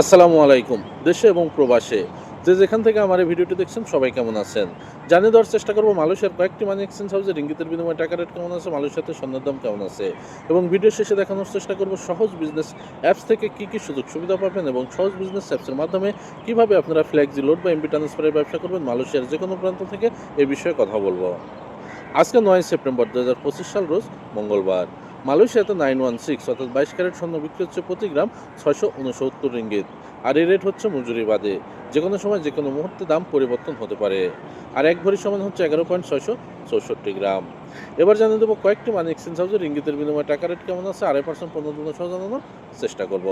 আসসালামু আলাইকুম, দেশে এবং প্রবাসে। যে যেখান থেকে আমার এই ভিডিওটি দেখছেন, সবাই কেমন আছেন? জানিয়ে দেওয়ার চেষ্টা করব, মালয়েশিয়ার কয়েকটি মানি এক্সচেঞ্জ হাউসে রিঙ্গিতের বিনিময়ে টাকা রেট কেমন আছে, মালয়েশিয়াতে স্বর্ণের দাম কেমন আছে এবং ভিডিও শেষে দেখানোর চেষ্টা করব, সহজ বিজনেস অ্যাপস থেকে কী কী সুযোগ সুবিধা পাবেন এবং সহজ বিজনেস অ্যাপসের মাধ্যমে কীভাবে আপনারা ফ্ল্যাক্সি লোড বা এমবি ট্রান্সফারের ব্যবসা করবেন, মালয়েশিয়ার যে কোনো প্রান্ত থেকে এ বিষয়ে কথা বলব। আজকে নয় সেপ্টেম্বর দু হাজার পঁচিশ সাল রোজ মঙ্গলবার। মালয়েশিয়াতে নাইন ওয়ান সিক্স, অর্থাৎ বাইশ ক্যারেট স্বর্ণ বিক্রি হচ্ছে প্রতি গ্রাম ছয়শো উনসত্তর রিঙ্গিত। আর এই রেট হচ্ছে মজুরি বাদে। যে কোনো সময় যে কোনো মুহূর্তে দাম পরিবর্তন হতে পারে। আর এক ভরি সমান হচ্ছে এগারো পয়েন্ট ছয়শো চৌষট্টি গ্রাম। এবার জানিয়ে দেবো কয়েকটি মানি এক্সচেঞ্জ হাউসে রিঙ্গিতের বিনিময়ে টাকা রেট কেমন আছে, আড়াই পার্সেন্ট পনেরো দিনের সহ জানানোর চেষ্টা করব।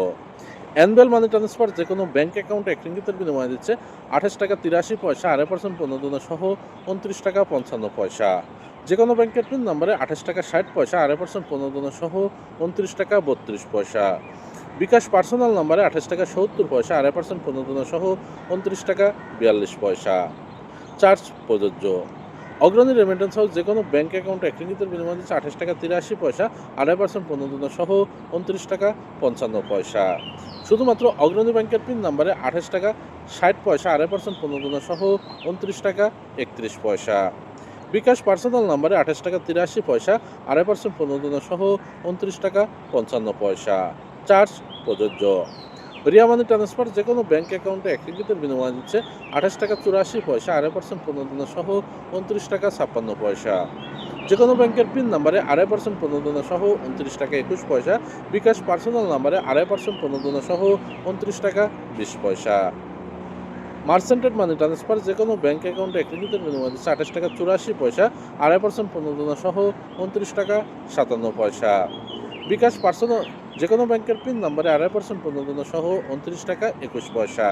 অ্যানুয়াল মানি ট্রান্সফার যে কোনো ব্যাঙ্ক অ্যাকাউন্টে এক রিঙ্গিতের বিনিময়ে দিচ্ছে আঠাশ টাকা তিরাশি পয়সা, আড়াই পার্সেন্ট পনেরো দিনের সহ উনত্রিশ টাকা পঞ্চান্ন পয়সা। যে কোনো ব্যাংকের পিন নম্বরে আঠাশ টাকা, ষাট পয়সা আড়াই পার্সেন্ট পনেরো দিনের সহ উনত্রিশ টাকা, বত্রিশ পয়সা। বিকাশ পার্সোনাল নম্বরে আঠাশ টাকা, সত্তর পয়সা আড়াই পার্সেন্ট পনেরো দিনের সহ উনত্রিশ টাকা, বিয়াল্লিশ পয়সা। চার্জ প্রযোজ্য। অগ্রণী রেমিটেন্স হাউস যে কোনো ব্যাঙ্ক অ্যাকাউন্টে এক বিনিময় দিচ্ছে আঠাশ টাকা, তিরাশি পয়সা আড়াই পার্সেন্ট পনেরো দিনের সহ উনত্রিশ টাকা, পঞ্চান্ন পয়সা। শুধুমাত্র অগ্রণী ব্যাংকের পিন নম্বরে আঠাশ টাকা, ষাট পয়সা আড়াই পার্সেন্ট পনেরো দিনের সহ উনত্রিশ টাকা, একত্রিশ পয়সা। বিকাশ পার্সোনাল নাম্বারে আঠাশ টাকা তিরাশি পয়সা, আড়াই পার্সেন্ট পনেরো দিনের সহ উনত্রিশ টাকা পঞ্চান্ন পয়সা। চার্জ প্রযোজ্য। রিয়া মানি ট্রান্সফার যে কোনো ব্যাঙ্ক অ্যাকাউন্টে এক রিঙ্গিতের বিনিময় দিচ্ছে আঠাশ টাকা চুরাশি পয়সা, আড়াই পার্সেন্ট পনেরো দিনের সহ উনত্রিশ টাকা ছাপ্পান্ন পয়সা। যে কোনো ব্যাংকের পিন নাম্বারে আড়াই পার্সেন্ট পনেরো দিনের সহ উনত্রিশ টাকা একুশ পয়সা, বিকাশ পার্সোনাল নাম্বারে আড়াই পার্সেন্ট পনেরো দিনের সহ উনত্রিশ টাকা বিশ পয়সা। মার্সেন্টেড মানি ট্রান্সফার যে কোনো ব্যাঙ্ক অ্যাকাউন্টে এক রিঙ্গিতের বিনিময় দিচ্ছে আঠাশ টাকা চুরাশি পয়সা, আড়াই পার্সেন্ট পনেরো দিনের সহ উনত্রিশ টাকা সাতান্ন পয়সা। বিকাশ পার্সোনাল যে কোনো ব্যাংকের পিন নাম্বারে আড়াই পার্সেন্ট পনেরো দিনের সহ উনত্রিশ টাকা একুশ পয়সা।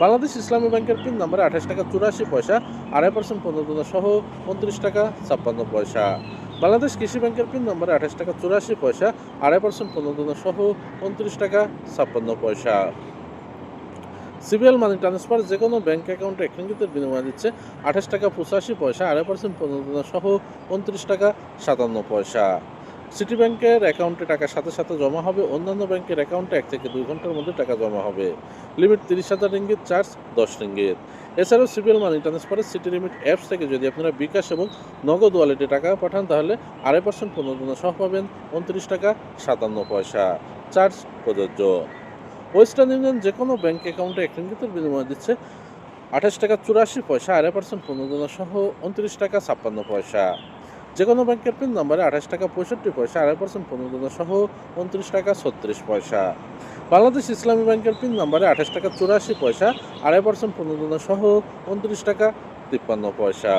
বাংলাদেশ ইসলামী ব্যাংকের পিন নাম্বারে আঠাশ টাকা চুরাশি পয়সা, আড়াই পার্সেন্ট পনেরো দিনের সহ উনত্রিশ টাকা ছাপ্পান্ন পয়সা। বাংলাদেশ কৃষি ব্যাংকের পিন নাম্বারে আঠাশ টাকা চুরাশি পয়সা, আড়াই পার্সেন্ট পনেরো দিনের সহ উনত্রিশ টাকা ছাপ্পান্ন পয়সা। সিবিএল মানি ট্রান্সফার যে কোনো ব্যাঙ্ক অ্যাকাউন্টে এক রিঙ্গিতের বিনিময় দিচ্ছে আঠাশ টাকা পঁচাশি পয়সা, আড়াই পার্সেন্ট পনেরো দিনের সহ উনত্রিশ টাকা সাতান্ন পয়সা। সিটি ব্যাংকের অ্যাকাউন্টে টাকা সাথে সাথে জমা হবে, অন্যান্য ব্যাংকের অ্যাকাউন্টে এক থেকে দুই ঘণ্টার মধ্যে টাকা জমা হবে। লিমিট তিরিশ হাজার রিঙ্গিত, চার্জ দশ রিঙ্গিত। এছাড়াও সিবিএল মানি ট্রান্সফারের সিটি লিমিট অ্যাপস থেকে যদি আপনারা বিকাশ এবং নগদ ওয়ালেটে টাকা পাঠান, তাহলে আড়াই পার্সেন্ট পনেরো দিনের সহ পাবেন উনত্রিশ টাকা সাতান্ন পয়সা। চার্জ প্রযোজ্য। ওয়েস্টার্ন ইউনিয়ন যে কোনো ব্যাঙ্ক অ্যাকাউন্টে এক বিনিময় দিচ্ছে আঠাশ টাকা চুরাশি পয়সা, আড়াই পার্সেন্ট পনেরো দিনের সহ উনত্রিশ টাকা ছাপ্পান্ন পয়সা। যে কোনো ব্যাংকের পিন নম্বরে আঠাশ টাকা পঁয়ষট্টি পয়সা, আড়াই পার্সেন্ট পনেরো দিনের সহ উনত্রিশ টাকা ছত্রিশ পয়সা। বাংলাদেশ ইসলামী ব্যাংকের পিন নম্বরে আঠাশ টাকা চুরাশি পয়সা, আড়াই পার্সেন্ট পনেরো দিনের সহ উনত্রিশ টাকা তিপ্পান্ন পয়সা।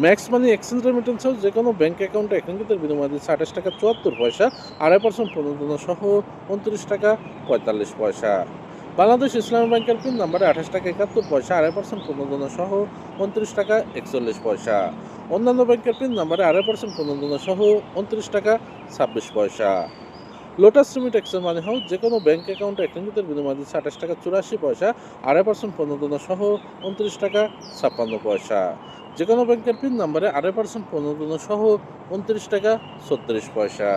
ম্যাক্স মানি এক্সচেঞ্জ রেমিটেন্স যে কোনো ব্যাঙ্ক অ্যাকাউন্টে এক রিঙ্গিতের বিনিময় দিচ্ছে আঠাশ টাকা চুয়াত্তর পয়সা, আড়াই পার্সেন্ট পনেরো দিনের সহ উনত্রিশ টাকা পঁয়তাল্লিশ পয়সা। বাংলাদেশ ইসলামী ব্যাংকের পিন নাম্বারে আঠাশ টাকা একাত্তর পয়সা, আড়াই পার্সেন্ট পনেরো দিনের সহ উনত্রিশ টাকা একচল্লিশ পয়সা। অন্যান্য ব্যাংকের পিন নাম্বারে আড়াই পার্সেন্ট পনেরো দিনের সহ উনত্রিশ টাকা ছাব্বিশ পয়সা। Lotus limit exchange money house যে কোনো ব্যাঙ্ক অ্যাকাউন্টে এক রিঙ্গিতের বিনিময় দিচ্ছে আঠাশ টাকা চুরাশি পয়সা, আড়াই পার্সেন্ট পনেরো দিনের সহ উনত্রিশ টাকা ছাপ্পান্ন পয়সা। যে কোনো ব্যাংকের পিন নাম্বারে আড়াই পার্সেন্ট, পনেরো সহ উনত্রিশ টাকা ছত্রিশ পয়সা।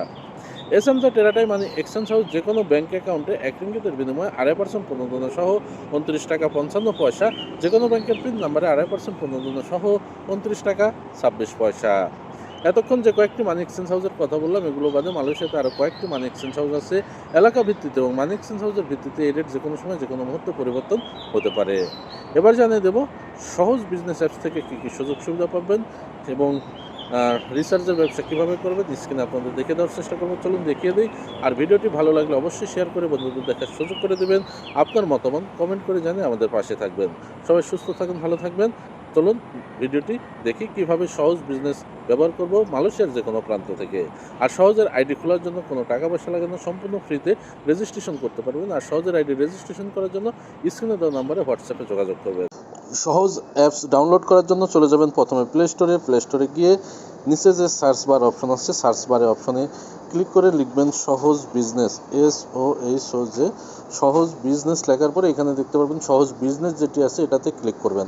এস এম টেরাটাই মানি এক্সচেঞ্জ হাউস যে কোনো ব্যাঙ্ক অ্যাকাউন্টে এক রিঙ্গিতের বিনিময়ে আড়াই পার্সেন্ট, পনেরো দিনের সহ উনত্রিশ টাকা পঞ্চান্ন পয়সা যে কোনো ব্যাংকের পিন নাম্বারে আড়াই পার্সেন্ট, পনেরো দিনের সহ উনত্রিশ টাকা ছাব্বিশ পয়সা। এতক্ষণ যে কয়েকটি মানি এক্সচেঞ্জ হাউসের কথা বললাম, এগুলো বাদে মালয়েশিয়াতে আরও কয়েকটি মানি এক্সচেঞ্জ হাউস আছে এলাকা ভিত্তিতে এবং মানি এক্সচেঞ্জ হাউসের ভিত্তিতে এই রেট যে কোনো সময় যে কোনো মুহূর্তে পরিবর্তন হতে পারে। এবার জানিয়ে দেব, সহজ বিজনেস অ্যাপস থেকে কী কী সুযোগ সুবিধা পাবেন এবং রিসার্চের ব্যবসা কীভাবে করবেন? স্ক্রিনে আপনাদের দেখে দেওয়ার চেষ্টা করব। চলুন দেখিয়ে দিই। আর ভিডিওটি ভালো লাগলে অবশ্যই শেয়ার করে বন্ধুদের দেখার সুযোগ করে দেবেন। আপনার মতামত কমেন্ট করে জানিয়ে আমাদের পাশে থাকবেন। সবাই সুস্থ থাকুন, ভালো থাকবেন। চলুন ভিডিওটি দেখি কীভাবে সহজ বিজনেস ব্যবহার করব মালয়েশিয়ার যে কোনো প্রান্ত থেকে। আর সহজের আইডি খোলার জন্য কোনো টাকা পয়সা লাগে না, সম্পূর্ণ ফ্রিতে রেজিস্ট্রেশন করতে পারবেন। আর সহজের আইডি রেজিস্ট্রেশন করার জন্য স্ক্রিনে দেওয়া নাম্বারে হোয়াটসঅ্যাপে যোগাযোগ করবেন। সহজ অ্যাপস ডাউনলোড করার জন্য চলে যাবেন প্রথমে প্লে স্টোরে প্লে স্টোরে গিয়ে নিচে যে সার্চ বার অপশন আছে সার্চ বারে অপশনে ক্লিক করে লিখবেন Shohoz business S O H O যে সহজ বিজনেস লেখার পরে এখানে দেখতে পারবেন সহজ বিজনেস যেটি আছে এটাতে ক্লিক করবেন।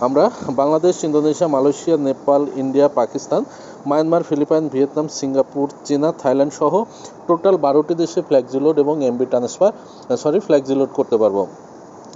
আমরা Bangladesh, Indonesia, Malaysia, Nepal, India, Pakistan, Myanmar, Philippines, Vietnam, Singapore, চীনা, থাইল্যান্ড সহ টোটাল বারোটি দেশে ফ্ল্যাগজি লোড এবং MB transfer sorry flexi load করতে পারব।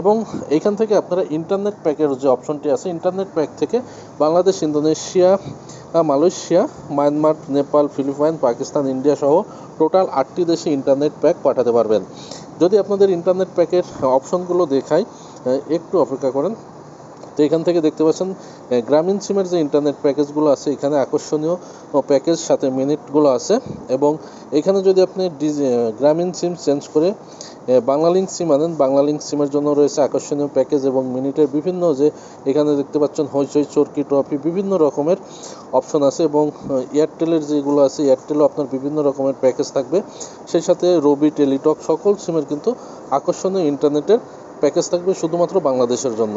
এবং এইখান থেকে আপনারা ইন্টারনেট প্যাকের যে অপশনটি আছে ইন্টারনেট প্যাক থেকে Bangladesh, Indonesia Malaysia, Myanmar, Nepal, Philippines, Pakistan, India সহ টোটাল আটটি দেশে ইন্টারনেট প্যাক পাঠাতে পারবেন। যদি আপনাদের ইন্টারনেট প্যাকের অপশনগুলো দেখাই একটু অপেক্ষা করেন। তো এখান থেকে দেখতে পাচ্ছেন গ্রামীণ সিমের যে ইন্টারনেট প্যাকেজগুলো আছে, এখানে আকর্ষণীয় প্যাকেজ সাথে মিনিটগুলো আছে এবং এখানে যদি আপনি ডিজি গ্রামীণ সিম চেঞ্জ করে আহ, বাংলালিংক সিম আনেন বাংলালিংক সিমের জন্য রয়েছে আকর্ষণীয় প্যাকেজ এবং মিনিটের বিভিন্ন যে এখানে দেখতে পাচ্ছেন হইচই চরকি ট্রফি বিভিন্ন রকমের অপশন আছে এবং এয়ারটেলের যেগুলো আছে এয়ারটেলও আপনার বিভিন্ন রকমের প্যাকেজ থাকবে। সেই সাথে রবি টেলিটক সকল সিমের কিন্তু আকর্ষণীয় ইন্টারনেটের প্যাকেজ থাকবে শুধুমাত্র বাংলাদেশের জন্য।